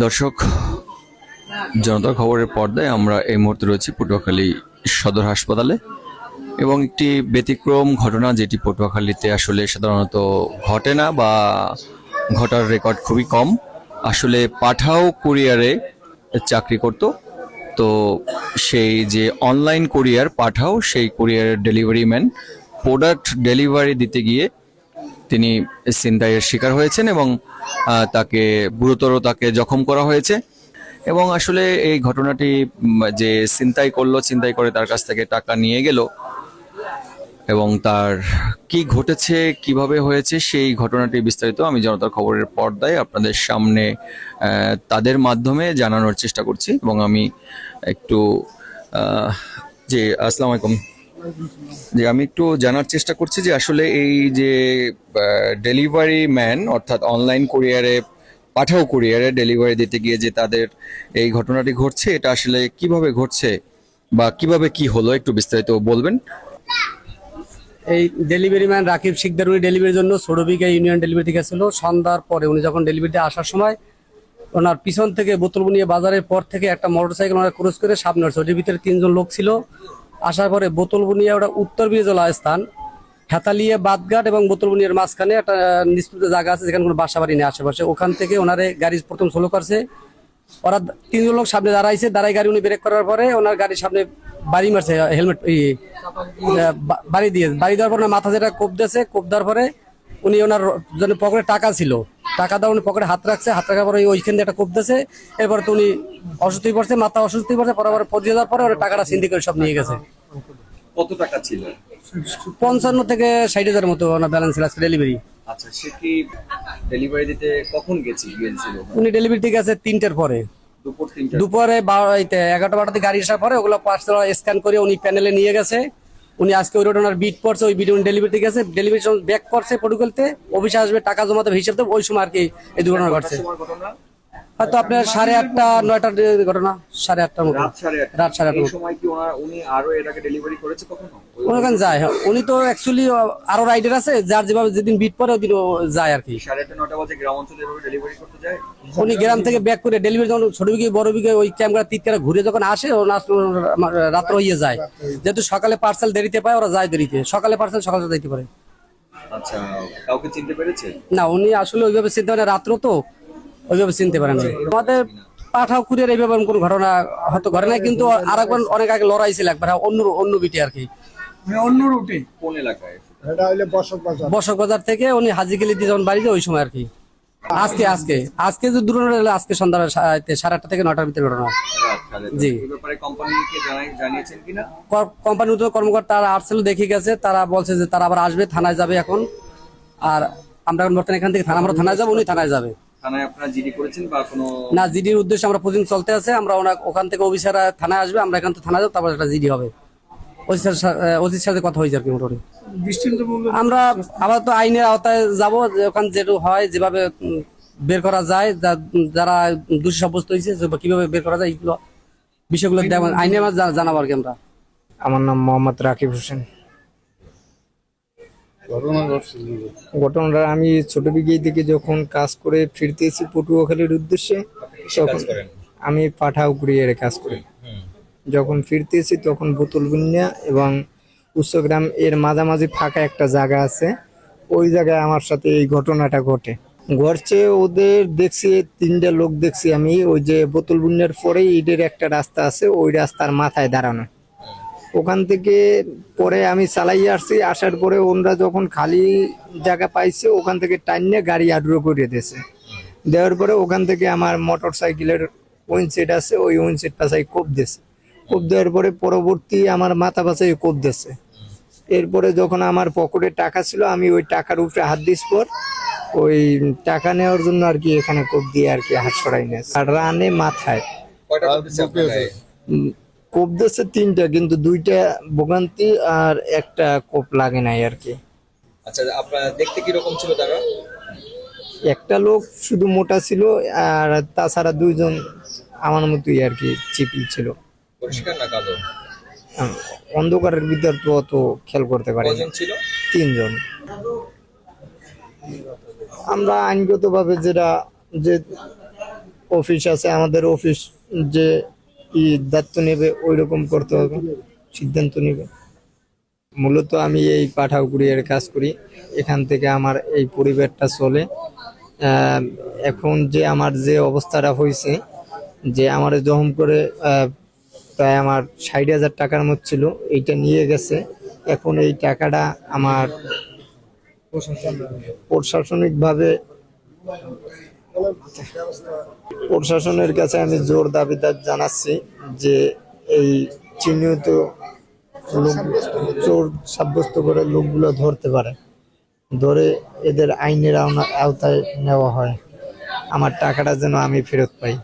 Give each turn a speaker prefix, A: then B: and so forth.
A: দর্শক, জনতা খবরের পর্দায় আমরা এই মুহূর্তে রয়েছি পটুয়াখালী সদর হাসপাতালে এবং একটি ব্যতিক্রম ঘটনা যেটি পটুয়াখালীতে আসলে সাধারণত ঘটে না বা ঘটার রেকর্ড খুবই কম। আসলে পাঠাও কুরিয়ারে চাকরি করত, তো সেই যে অনলাইন কুরিয়ার পাঠাও, সেই কুরিয়ারের ডেলিভারি ম্যান প্রোডাক্ট ডেলিভারি দিতে গিয়ে তিনি ছিনতাইয়ের শিকার হয়েছেন এবং তাকে গুরুতর তাকে জখম করা হয়েছে। এবং আসলে এই ঘটনাটি যে ছিনতাই করল ছিনতাই করে তার কাছ থেকে টাকা নিয়ে গেল এবং তার কি ঘটেছে, কীভাবে হয়েছে, সেই ঘটনাটি বিস্তারিত আমি জনতার খবরের পর্দায় আপনাদের সামনে তাদের মাধ্যমে জানানোর চেষ্টা করছি। এবং আমি একটু যে আসসালামু আলাইকুম। যে আমি একটু জানার চেষ্টা করছি যে আসলে এই যে ডেলিভারি ম্যান অর্থাৎ অনলাইন কুরিয়ারে পাঠাও কুরিয়ারে ডেলিভারি দিতে গিয়ে যে তাদের এই ঘটনাটি ঘটছে, এটা আসলে কীভাবে ঘটছে বা কীভাবে কি হলো একটু বিস্তারিত বলবেন?
B: এই ডেলিভারি ম্যান রাকিব শিকদার, উনি ডেলিভারির জন্য সৌরভিকা ইউনিয়ন ডেলিভারি থেকে ছিল সন্ধ্যার পরে উনি যখন ডেলিভারিতে আসার সময়, ওনার পিছন থেকে বোতল বুনিয়ে বাজারের পর থেকে একটা মোটরসাইকেল ওনার ক্রস করে সামনে আসছে। ওটির ভিতরে তিনজন লোক ছিল। আসার পরে বোতল বুনিয়া ওটা উত্তর বিজলা স্থান। হেতালিয়ে বাদঘাট এবং বোতল বুনিয়ার মাঝখানে একটা নিস্তুত জায়গা আছে যেখানে কোনো বাসা বাড়ি নেই আশেপাশে। ওখান থেকে ওনারে গাড়ি প্রথম সোলো করছে। ওরা তিনজন লোক সামনে দাঁড়াইছে দাঁড়াই গাড়ি উনি ব্রেক করার পরে ওনার গাড়ির সামনে বাড়ি মারছে হেলমেট বাড়ি দিয়ে বাড়ি দেওয়ার পর মাথা যেটা কোপ দিয়েছে, কোপ দেওয়ার পরে উনি ওনার জন্য পকেটে টাকা ছিল। টাকা দেওয়া উনি পকেটে হাত রাখছে হাত রাখার পরে ওই- ওইখান দিয়ে একটা কোপ দিয়েছে। এরপর তো উনি অসুস্থ হয়ে পড়ছে মাথা অসুস্থ হয়ে পড়ছে পরে পড়ে যাওয়ার পরে ওরা টাকাটা সিন্ধি করে সব নিয়ে গেছে।
A: কত টাকা ছিল?
B: পঞ্চান্ন থেকে ষাট হাজার মতো ওনার ব্যালেন্স ছিল ডেলিভারি
A: আচ্ছা সে কি ডেলিভারি দিতে কখন গেছি? গিয়েছিল
B: উনি ডেলিভারি ঠিক আছে তিনটের পরে।
A: দুপুরে
B: বারোটাতে এগারোটা বারোটাতে গাড়ি আসার পরে ওগুলো পার্সেল স্ক্যান করে উনি প্যানেলে নিয়ে গেছে। উনি আজকে ওই রোড বিট পড়ছে ওই বিট উনি ডেলিভারি গেছে ডেলিভারি ব্যাক করছে পটুকলতে অফিসে আসবে, টাকা জমাতে হিসাব দেবে, ওই সময় আর কি এই দুর্ঘটনা ঘটছে। হয়তো আপনার সাড়ে আটটা নয়টার ঘটনা সাড়ে আটটার মতো।
A: রাত সাড়ে আটটা। সময় কি উনি আরও এর ডেলিভারি করেছে কখনো?
B: ওখানে যায় হ্যাঁ। উনি তো অ্যাকচুয়ালি আরও রাইডার আছে যার যেভাবে যেদিন বিট পরে ওদিন যায় আর কি।
A: সাড়ে আটটা বাজে গ্রাম অঞ্চলে ডেলিভারি করতে যায়?
B: উনি গ্রাম থেকে ব্যাক করে ডেলিভারি যখন ছোট বিঘে বড় বিঘে ওই ক্যামেরা তিতকারা ঘুরে যখন আসে রাত্র হয়ে যায়। যেহেতু সকালে পার্সেল দেরিতে পায় ওরা যায় দেরিতে। সকালে পার্সেল সকালে যাইতে পারে।
A: আচ্ছা কাউকে চিনতে পেরেছে?
B: না উনি আসলে ওইভাবে চিনতে পারে রাত্র তো। ওইভাবে চিনতে পারেন না। আমাদের পাঠাও কুরিয়ার এইভাবে কোনো ঘটনা হয়তো ঘটে নাই কিন্তু আরেকবার অনেক আগে লড়াই ছিল একবার অন্য অন্য বিটে আর কি।
C: মানে অন্য রুটে?
A: কোন এলাকায়?
C: বসক বাজার।
B: থেকে উনি হাজিগেলি দিয়ে যখন বাড়িতে ওই সময় আর কি। আজকে আজকে আজকে যে দুর্ঘটনা হলো আজকে সন্ধ্যা সাড়ে আটটা থেকে নটার ভিতরে ঘটনা। জি।
A: এই ব্যাপারে কোম্পানিকে জানাই জানিয়েছেন
B: উদ্যোগ কর্মকর্তা আসছিল দেখে গেছে তারা বলছে যে তারা আবার আসবে থানায় যাবে এখন। আর আমরা এখন বর্তমানে এখান থেকে থানা আমরা থানায় যাব উনি থানায় যাবে।
A: থানায় আপনারা জিডি করেছেন বা কোনো
B: না জিডির উদ্দেশ্যে আমরা প্রতিদিন চলতে আছে আমরা ওনা- ওখান থেকে অফিসাররা থানায় আসবে আমরা এখান থেকে থানায় যাব তারপর একটা জিডি হবে। ওসির ওসির সাথে কথা হয়েছে আর কি মোটামুটি। আমরা আবার তো আইনের আওতায় যাব যে ওখানে যেটু হয় যেভাবে বের করা যায় যারা দোষী সাব্যস্ত হয়েছে কীভাবে বের করা যায় এইগুলো বিষয়গুলো আইনে আমার জানাব আর কি আমরা।
D: আমার নাম মোহাম্মদ রাকিব হোসেন। ঘটনাটা আমি ছোট বিঘি থেকে যখন কাজ করে ফিরতেছি পটুয়াখালীর উদ্দেশ্যে তখন আমি পাঠাও কুরিয়ারে কাজ করি। যখন ফিরতে ফিরতেছি তখন বোতল বুনিয়া এবং উচ্চগ্রাম এর মাঝামাঝি ফাঁকা একটা জায়গা আছে। ওই জায়গায় আমার সাথে এই ঘটনাটা ঘটে। ঘটছে ওদের দেখছি তিনটা লোক দেখছি আমি ওই যে বোতল বুনিয়ার পরেই ইটের একটা রাস্তা আছে ওই রাস্তার মাথায় দাঁড়ানো। ওখান থেকে পরে আমি চালাই আসছি আসার পরে ওনরা যখন খালি জায়গা পাইছে ওখান থেকে টাইনে গাড়ি আড্রো করে দিয়েছে। দেওয়ার পরে ওখান থেকে আমার মোটর সাইকেলের উইন সেট আছে ওই উইন সেট পাশাই কোপ দিয়েছে। কোপ দেওয়ার পরে পরবর্তী আমার মাথা পাশাই কোপ দিয়েছে। এরপরে যখন আমার পকেটে টাকা ছিল আমি ওই টাকার উপরে হাত দিস পর ওই টাকা নেওয়ার জন্য আর কি এখানে কোপ দিয়ে আর কি হাত সরাই নিয়েছে। আর রানে মাথায়। কোপ দিচ্ছে তিনটা কিন্তু দুইটা ভোগান্তি আর একটা কোপ লাগে নাই আর কি।
A: আচ্ছা আপনার দেখতে কি রকম ছিল তারা?
D: একটা লোক শুধু মোটা ছিল আর তাছাড়া দুইজন আমার মতোই আর কি চিপিল ছিল।
A: পরিষ্কার না কালো?
D: অন্ধকারের ভিতর তো অত খেয়াল করতে পারি
A: ছিল?
D: তিনজন। আমরা আইনগত ভাবে যেটা যে অফিস আছে আমাদের অফিস যে দায়িত্ব নেবে ওই রকম করতে হবে। সিদ্ধান্ত নেবে। মূলত আমি এই পাঠাও কুরিয়ার কাজ করি। এখান থেকে আমার এই পরিবারটা চলে। এখন যে আমার যে অবস্থাটা হয়েছে, যে আমার জহম করে প্রায় আমার ষাট হাজার টাকার মতো ছিল, এইটা নিয়ে গেছে। এখন এই টাকাটা আমার প্রশাসনিকভাবে প্রশাসনের কাছে আমি জোর দাবিদার জানাচ্ছি যে এই চিহ্নিত চোর সাব্যস্ত করে লোকগুলো ধরতে পারে। ধরে এদের আইনের আওতায় নেওয়া হয়। আমার টাকাটা যেন আমি ফেরত পাই।